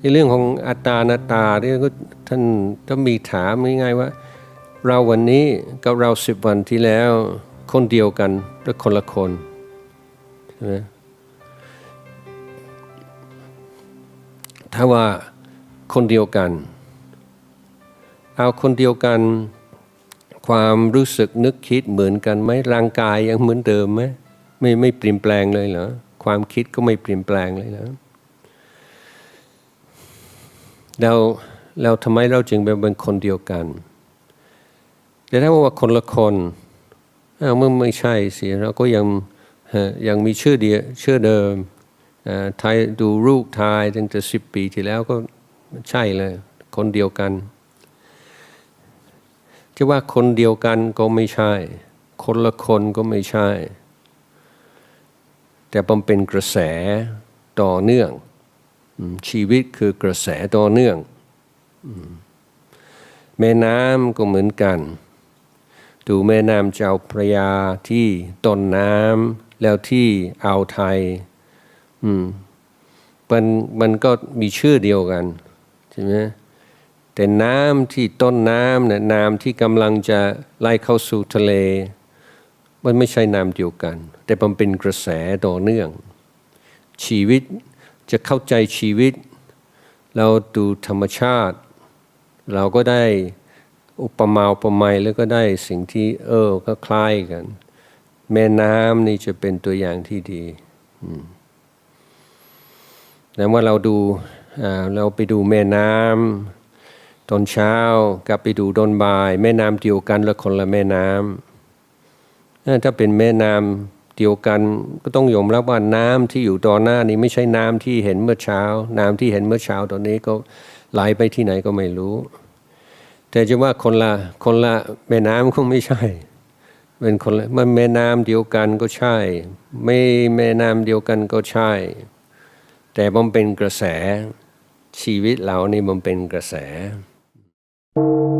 ในเรื่องของอัตานาตาเนี่ยก็ท่านต้องมีถามง่ายๆว่า เราวันนี้กับเราสิบวันที่แล้วคนเดียวกันหรือคนละคนใช่ไหมถ้าว่าคนเดียวกัน เอาคนเดียวกัน ความรู้สึกนึกคิดเหมือนกันไหมร่างกายยังเหมือนเดิมไหมไม่ไม่เปลี่ยนแปลงเลยเหรอความคิดก็ไม่เปลี่ยนแปลงเลยเหรอแล้วแล้วทำไมเราจึงเป็นคนเดียวกันแต่ถ้าว่าคนละคนอ้าวเมื่อไม่ใช่สิเราก็ยังยังมีชื่อเดียชื่อเดิมอ่าไทยดูรูปไทยตั้งแต่สิบปีที่แล้วก็ใช่เลย คนเดียวกัน จะว่าคนเดียวกันก็ไม่ใช่ คนละคนก็ไม่ใช่ แต่มันเป็นกระแสต่อเนื่อง ชีวิตคือกระแสต่อเนื่อง แม่น้ำก็เหมือนกัน ดูแม่น้ำเจ้าพระยาที่ต้นน้ำแล้วที่อ่าวไทยมันมันก็มีชื่อเดียวกันใช่ไหม แต่น้ำที่ต้นน้ำเนี่ยน้ำที่กำลังจะไหลเข้าสู่ทะเล มันไม่ใช่น้ำเดียวกัน แต่มันเป็นกระแสต่อเนื่อง ชีวิตจะเข้าใจชีวิต เราดูธรรมชาติ เราก็ได้อุปมาอุปไมยแล้วก็ได้สิ่งที่เออก็คล้ายกัน แม่น้ำนี่จะเป็นตัวอย่างที่ดีแต่ว่าเราดูเราไปดูแม่น้ำ ตอนเช้ากลับไปดูตอนบ่าย แม่น้ำเดียวกันและคนละแม่น้ำถ้าเป็นแม่น้ำเดียวกันก็ต้องยอมรับว่าน้ำที่อยู่ตอนหน้านี้ไม่ใช่น้ำที่เห็นเมื่อเช้า น้ำที่เห็นเมื่อเช้าตอนนี้ก็ไหลไปที่ไหนก็ไม่รู้ แต่จะว่าคนละคนละแม่น้ำคงไม่ใช่เป็นคนละมันแม่น้ำเดียวกันก็ใช่ ไม่แม่น้ำเดียวกันก็ใช่ แต่มันเป็นกระแสชีวิตเรานี่มันเป็นกระแส you.